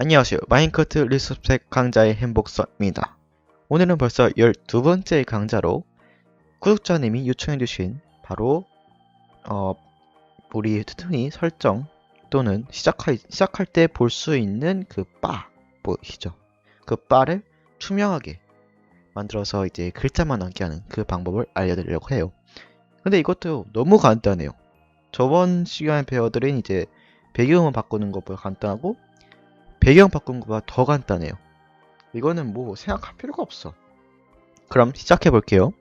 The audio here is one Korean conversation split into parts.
안녕하세요. 마인크래프트 리소스팩 강좌의 행복서입니다. 오늘은 벌써 12번째 강좌로 구독자님이 요청해주신 바로 어, 우리 튼튼이 설정 또는 시작할, 시작할 때 볼 수 있는 그 바 보이시죠? 그 바를 투명하게 만들어서 이제 글자만 남게 하는 그 방법을 알려드리려고 해요. 근데 이것도 너무 간단해요. 저번 시간에 배워드린 이제 배경을 바꾸는 것보다 간단하고 배경 바꾼 것보다 더 간단해요. 이거는 뭐 생각할 필요가 없어. 그럼 시작해 볼게요.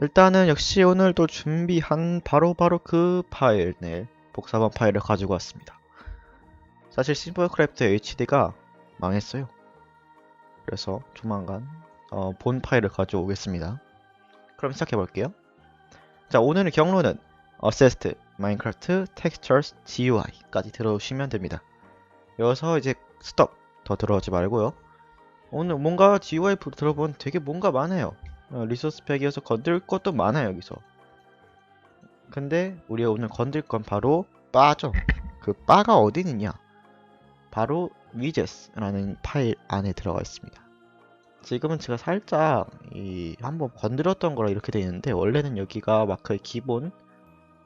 일단은 역시 오늘도 준비한 바로 바로 그 파일, 네, 복사본 파일을 가지고 왔습니다. 사실 심플크래프트 HD가 망했어요. 그래서 조만간 어, 본 파일을 가져오겠습니다. 그럼 시작해 볼게요. 자, 오늘의 경로는 Assist, Minecraft, Textures, GUI까지 들어오시면 됩니다. 여기서 이제 스톱 더 들어오지 말고요. 오늘 뭔가 GUI 들어보면 되게 뭔가 많아요. 어, 리소스 팩이어서 건들 것도 많아요 여기서. 근데 우리가 오늘 건들 건 바로 바죠. 그 바가 어디 있느냐? 바로 widgets라는 파일 안에 들어가 있습니다. 지금은 제가 살짝 이 한번 건드렸던 거라 이렇게 되어 있는데 원래는 여기가 마크의 기본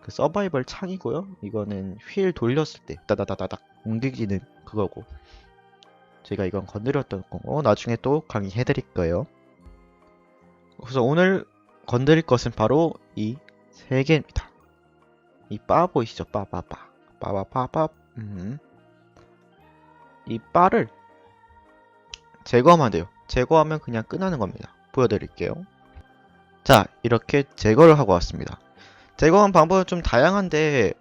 그 서바이벌 창이고요. 이거는 휠 돌렸을 때 따다다다닥 움직이는 그거고 제가 이건 건드렸던 거고 나중에 또 강의해 드릴 거예요. 그래서 오늘 건드릴 것은 바로 이 세 개입니다. 이 바 보이시죠? 빠바바 빠바바바 음. 이 바를 제거하면 돼요. 제거하면 그냥 끝나는 겁니다. 보여드릴게요. 자 이렇게 제거를 하고 왔습니다. 제거한 방법은 좀 다양한데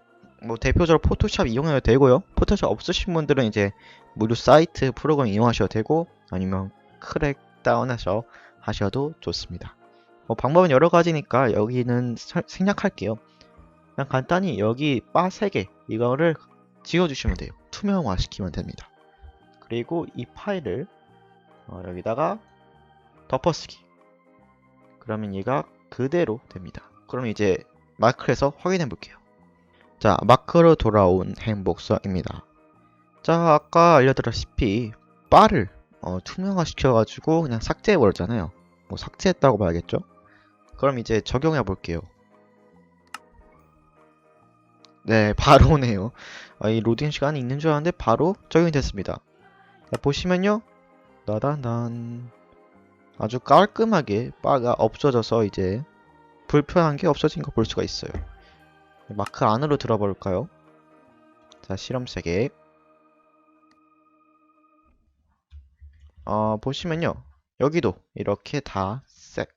뭐 대표적으로 포토샵 이용해도 되고요. 포토샵 없으신 분들은 이제 무료 사이트 프로그램 이용하셔도 되고 아니면 크랙 다운해서 하셔도 좋습니다. 뭐 방법은 여러 가지니까 여기는 설- 생략할게요. 그냥 간단히 여기 바 3개 이거를 지워주시면 돼요. 투명화 시키면 됩니다. 그리고 이 파일을 어, 여기다가 덮어쓰기 그러면 얘가 그대로 됩니다. 그럼 이제 마크에서 확인해 볼게요. 자, 마크로 돌아온 행복서입니다. 자, 아까 알려드렸다시피 바를 어, 투명화 시켜가지고 그냥 삭제해 버렸잖아요. 뭐 삭제했다고 봐야겠죠? 그럼 이제 적용해 볼게요. 네, 바로네요. 아, 이 로딩 시간이 있는 줄 알았는데 바로 적용이 됐습니다. 자, 보시면요. 나단단 아주 깔끔하게 바가 없어져서 이제 불편한 게 없어진 거 볼 수가 있어요. 마크 안으로 들어 볼까요? 자, 실험 3개. 어, 보시면요. 여기도 이렇게 다 색,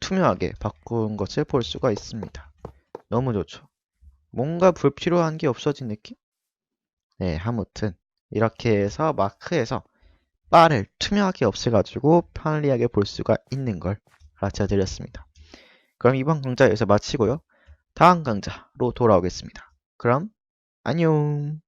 투명하게 바꾼 것을 볼 수가 있습니다. 너무 좋죠. 뭔가 불필요한 게 없어진 느낌? 네, 아무튼 이렇게 해서 마크에서 바를 투명하게 없애가지고 편리하게 볼 수가 있는 걸 가르쳐 드렸습니다. 그럼 이번 강좌 여기서 마치고요. 다음 강좌로 돌아오겠습니다. 그럼 안녕.